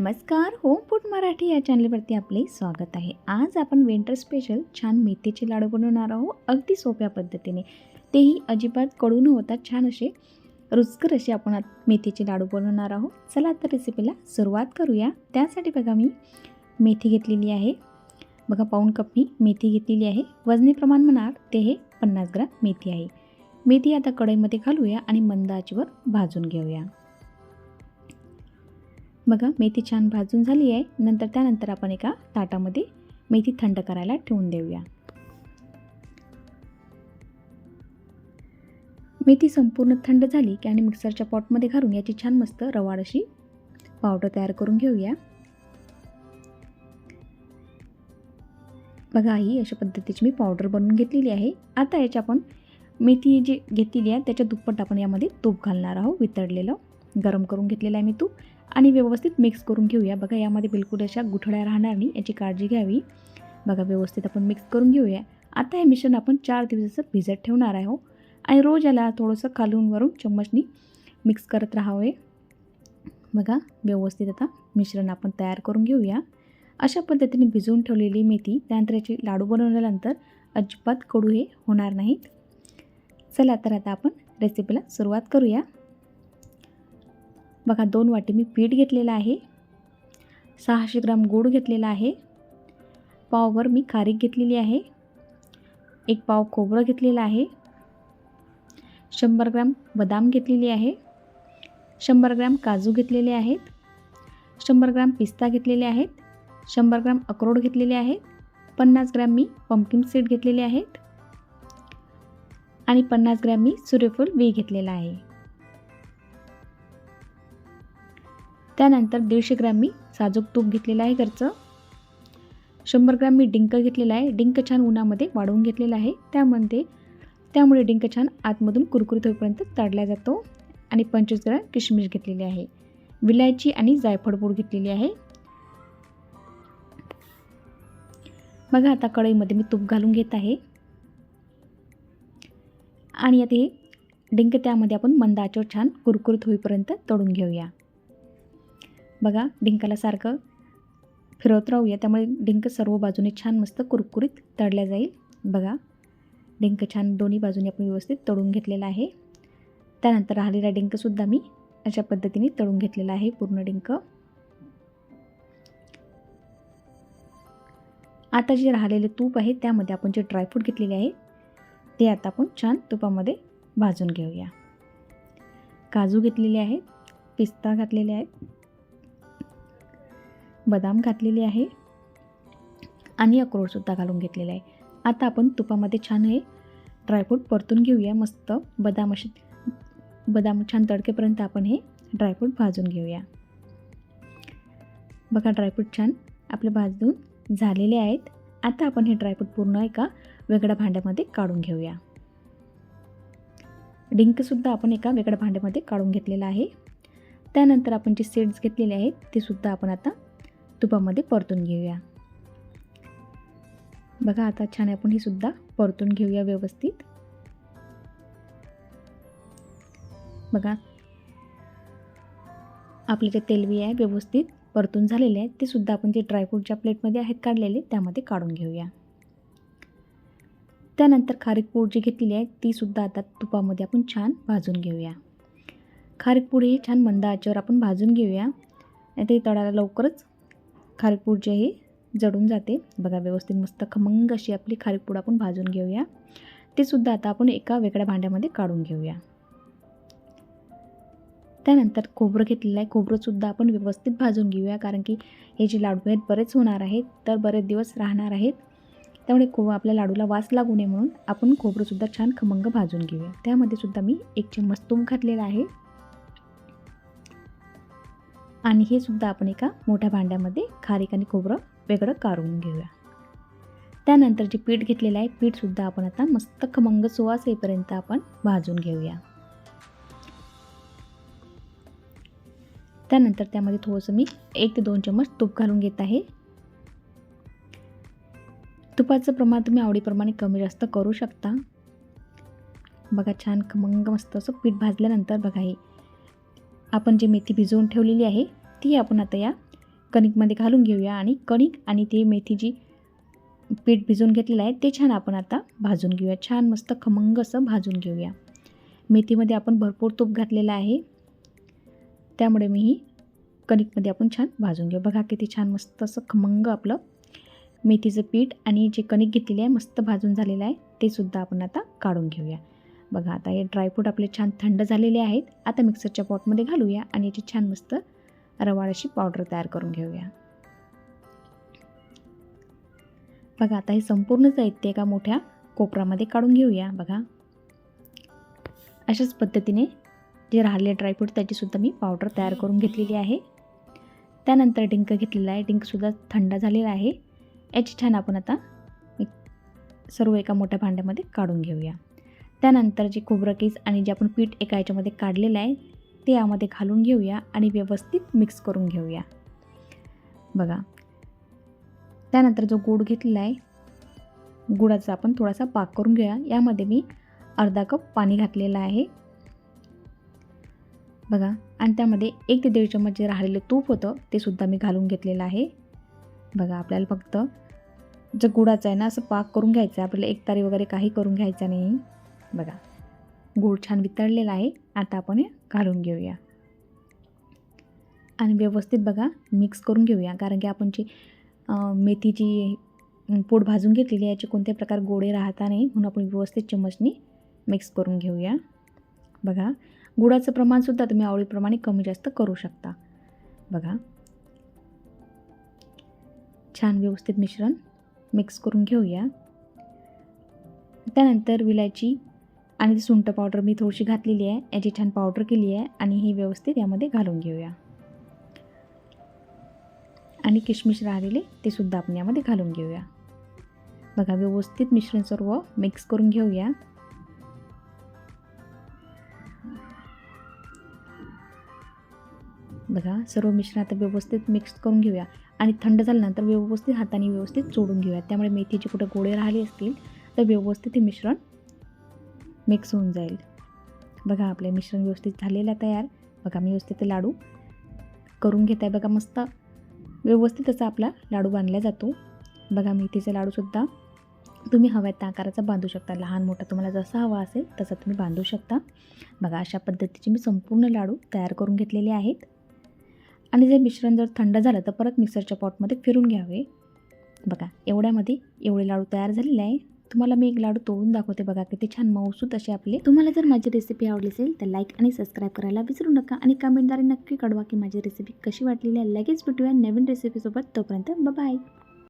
नमस्कार home food Marathi या चॅनलवरती आपले स्वागत आहे. आज आपण विंटर स्पेशल छान मेथीचे लाडू बनवणार आहोत अगदी सोप्या पद्धतीने. तेही अजिबात कडू न होता छान असे रुचकर असे आपण मेथीचे लाडू बनवणार आहोत. चला तर रेसिपीला सुरुवात करूया. त्यासाठी बघा मी मेथी घेतलेली आहे. बघा पाऊण कप मी मेथी घेतलेली आहे. वजनी प्रमाण म्हणाल ते हे पन्नास ग्राम मेथी आहे. मेथी आता कढईमध्ये घालूया आणि मंद आचीवर भाजून घेऊया. बघा मेथी छान भाजून झाली आहे. नंतर त्यानंतर आपण एका ताटामध्ये मेथी थंड करायला ठेवून देऊया. मेथी संपूर्ण थंड झाली की आणि मिक्सरच्या पॉटमध्ये घालून याची छान मस्त रवाड अशी पावडर तयार करून घेऊया. बघा ही अशा पद्धतीची मी पावडर बनवून घेतलेली आहे. आता याच्या आपण मेथी जी घेतलेली आहे त्याच्या दुप्पट आपण यामध्ये तूप घालणार आहोत वितळलेलं. गरम करून घेतलेलं आहे मी तूप. आणि व्यवस्थित मिक्स करून घेऊया. बघा यामध्ये बिलकुल अशा गुठळ्या राहणार नाही याची काळजी घ्यावी. बघा व्यवस्थित आपण मिक्स करून घेऊया. आता हे मिश्रण आपण चार दिवसाचं भिजत ठेवणार आहोत. आणि रोज याला थोडंसं खालून वरून चम्मचनी मिक्स करत राहावे. बघा व्यवस्थित आता मिश्रण आपण तयार करून घेऊया. अशा पद्धतीने भिजवून ठेवलेली मेथी त्यानंतर याचे लाडू बनवल्यानंतर अजिबात कडू हे होणार नाहीत. चला तर आता आपण रेसिपीला सुरुवात करूया. बघा दोन वाटी मी पीठ घेतलेलं आहे. सहाशे ग्राम गूळ घेतलेला आहे. पावभर मी खारीक घेतलेली आहे. एक पाव खोबरं घेतलेलं आहे. शंभर ग्राम बदाम घेतलेली आहे. शंभर ग्राम काजू घेतलेले आहेत. शंभर ग्राम पिस्ता घेतलेले आहेत. शंभर ग्राम अक्रोड घेतलेले आहेत. पन्नास ग्रॅम मी पम्पकिन सीड घेतलेले आहेत. आणि पन्नास ग्रॅम मी सूर्यफूल बी घेतलेला आहे. त्यानंतर दीडशे ग्रॅम मी साजूक तूप घेतलेलं आहे घरचं. शंभर ग्रॅम मी डिंक घेतलेला आहे. डिंक छान उन्हामध्ये वाढवून घेतलेला आहे. त्यामध्ये त्यामुळे डिंक छान आतमधून कुरकुरीत होईपर्यंत तडला जातो. आणि पंचवीस ग्रॅम किशमिश घेतलेली आहे. विलायची आणि जायफळपूड घेतलेली आहे. बघा आता कढईमध्ये मी तूप घालून घेत आहे. आणि आता हे डिंक त्यामध्ये आपण मंदाचं छान कुरकुरीत होईपर्यंत तळून घेऊया. बघा डिंकाला सारखं फिरवत राहूया. त्यामुळे डिंक सर्व बाजूने छान मस्त कुरकुरीत तळल्या जाईल. बघा डिंक छान दोन्ही बाजूने आपण व्यवस्थित तळून घेतलेला आहे. त्यानंतर राहिलेला डिंकसुद्धा मी अशा पद्धतीने तळून घेतलेला आहे पूर्ण डिंक. आता जे राहिलेले तूप आहे त्यामध्ये आपण जे ड्रायफ्रूट घेतलेले आहे ते आता आपण छान तुपामध्ये भाजून घेऊया. काजू घेतलेले आहेत पिस्ता घातलेले आहेत बदाम घातलेले आहे आणि अक्रोडसुद्धा घालून घेतलेलं आहे. आता आपण तुपामध्ये छान हे ड्रायफ्रूट परतून घेऊया. मस्त बदाम असे बदाम छान तडकेपर्यंत आपण हे ड्रायफ्रूट भाजून घेऊया. बघा ड्रायफ्रूट छान आपले भाजून झालेले आहेत. आता आपण हे ड्रायफ्रूट पूर्ण एका वेगळ्या भांड्यामध्ये काढून घेऊया. डिंकसुद्धा आपण एका वेगळ्या भांड्यामध्ये काढून घेतलेला आहे. त्यानंतर आपण जे सीड्स घेतलेले आहेत ते सुद्धा आपण आता तुपामध्ये परतून घेऊया. बघा आता छान आपण ही सुद्धा परतून घेऊया व्यवस्थित. बघा आपले जे तेलवी आहे व्यवस्थित परतून झालेले आहेत ते सुद्धा आपण जे ड्रायफ्रूटच्या प्लेटमध्ये आहेत काढलेले त्यामध्ये काढून घेऊया. त्यानंतर खारीक पूड जी घेतलेली आहे ती सुद्धा आता तुपामध्ये आपण छान भाजून घेऊया. खारीक पूड ही छान मंद आचेवर आपण भाजून घेऊया. ते तळायला लवकरच खारीकपूड जे आहे जडून जाते. बघा व्यवस्थित मस्त खमंग अशी आपली खारीकपूड आपण भाजून घेऊया. ते सुद्धा आता आपण एका वेगळ्या भांड्यामध्ये काढून घेऊया. त्यानंतर खोबरं घेतलेलं आहे. खोबरंसुद्धा आपण व्यवस्थित भाजून घेऊया कारण की हे जे लाडू आहेत बरेच होणार आहेत तर बरेच दिवस राहणार आहेत. त्यामुळे खो आपल्या लाडूला वास लागू नये म्हणून आपण खोबरंसुद्धा छान खमंग भाजून घेऊया. त्यामध्ये सुद्धा मी एक चम्मच तूप घातलेला आहे. आणि हे सुद्धा आपण एका मोठ्या भांड्यामध्ये खारीक आणि खोबरं वेगळं काढून घेऊया. त्यानंतर जे पीठ घेतलेलं आहे पीठसुद्धा आपण आता मस्त खमंग सुवास येईपर्यंत आपण भाजून घेऊया. त्यानंतर त्यामध्ये थोडंसं मी एक ते दोन चम्मच तूप घालून घेत आहे. तुपाचं प्रमाण तुम्ही आवडीप्रमाणे कमी जास्त करू शकता. बघा छान खमंग मस्त असं पीठ भाजल्यानंतर बघा हे आपण जे मेथी भिजवून ठेवलेली आहे ती आपण आता या कणिकमध्ये घालून घेऊया आणि कणिक आणि ते मेथी जी पीठ भिजवून घेतलेलं आहे ते छान आपण आता भाजून घेऊया. छान मस्त खमंग असं भाजून घेऊया. मेथीमध्ये आपण भरपूर तूप घातलेलं आहे. त्यामुळे मी ही कणिकमध्ये आपण छान भाजून घेऊ. बघा किती छान मस्त असं खमंग आपलं मेथीचं पीठ आणि जे कणिक घेतलेली आहे मस्त भाजून झालेलं आहे ते सुद्धा आपण आता काढून घेऊया. बघा आता हे ड्रायफ्रूट आपले छान थंड झालेले आहेत. आता मिक्सरच्या पॉटमध्ये घालूया आणि याची छान मस्त रवाळ अशी पावडर तयार करून घेऊया. बघा आता हे संपूर्ण साहित्य एका मोठ्या कोपरामध्ये काढून घेऊया बघा. अशाच पद्धतीने जे राहिले ड्रायफ्रूट त्याचीसुद्धा मी पावडर तयार करून घेतलेली आहे. त्यानंतर डिंक घेतलेला आहे. डिंकसुद्धा थंड झालेला आहे. याची छान आपण आता सर्व एका मोठ्या भांड्यामध्ये काढून घेऊया. त्यानंतर जे खोबरं केस आणि जे आपण पीठ एका याच्यामध्ये काढलेलं आहे ते यामध्ये घालून घेऊया आणि व्यवस्थित मिक्स करून घेऊया. बघा. त्यानंतर जो गूळ घेतलेला आहे गुळाचा आपण थोडासा पाक करून घेऊया. यामध्ये मी अर्धा कप पाणी घातलेलं आहे. बघा. आणि त्यामध्ये एक ते दीड चम्मच जे राहिलेलं तूप होतं ते सुद्धा मी घालून घेतलेलं आहे. बघा आपल्याला फक्त जो गुळाचं आहे ना असं पाक करून घ्यायचं आहे. आपल्याला एक तारी वगैरे काही करून घ्यायचा नाही. बघा. गूळ छान वितळलेला आहे. आता आपण हे घालून घेऊया. आणि व्यवस्थित बघा मिक्स करून घेऊया. कारण की आपण जी मेथीची पोट भाजून घेतलेली आहे याचे कोणत्या प्रकार गोडे राहता नाही म्हणून आपण व्यवस्थित चम्मचनी मिक्स करून घेऊया. बघा. गुळाचं प्रमाणसुद्धा तुम्ही आवडीप्रमाणे कमी जास्त करू शकता. बघा. छान व्यवस्थित मिश्रण मिक्स करून घेऊया. त्यानंतर विलायची आणि ती सुंठ पावडर मी थोडीशी घातलेली आहे. याची छान पावडर केली आहे आणि ही व्यवस्थित यामध्ये घालून घेऊया. आणि किशमिश राहिलेले ते सुद्धा आपण यामध्ये घालून घेऊया. बघा व्यवस्थित मिश्रण सर्व मिक्स करून घेऊया. बघा सर्व मिश्रण आता व्यवस्थित मिक्स करून घेऊया. आणि थंड झाल्यानंतर व्यवस्थित हाताने व्यवस्थित चोडून घेऊया. त्यामुळे मेथीचे कुठे गोळे राहिले असतील तर व्यवस्थित हे मिश्रण मिक्स होऊन जाईल. बघा आपले मिश्रण व्यवस्थित झालेलं आहे तयार. बघा मी व्यवस्थित लाडू करून घेत. आहे बघा मस्त व्यवस्थित असा आपला लाडू बांधला जातो. बघा मेथीचा लाडूसुद्धा तुम्ही हव्या त्या आकाराचा बांधू शकता. लहान मोठा तुम्हाला जसा हवा असेल तसा तुम्ही बांधू शकता. बघा अशा पद्धतीचे मी संपूर्ण लाडू तयार करून घेतलेले आहेत. आणि जर मिश्रण जर थंड झालं तर परत मिक्सरच्या पॉटमध्ये फिरून घ्यावे. बघा एवढ्यामध्ये एवढे लाडू तयार झालेले आहे. तुम्हाला मी एक लाडू तोडून दाखवते बघा किती छान मऊसूत असे आपले. तुम्हाला जर माझी रेसिपी आवडली असेल तर लाईक आणि सबस्क्राईब करायला विसरू नका आणि कमेंटद्वारे नक्की कळवा की माझी रेसिपी कशी वाटलेली आहे. लगेच भेटूया नवीन रेसिपीसोबत तोपर्यंत बाय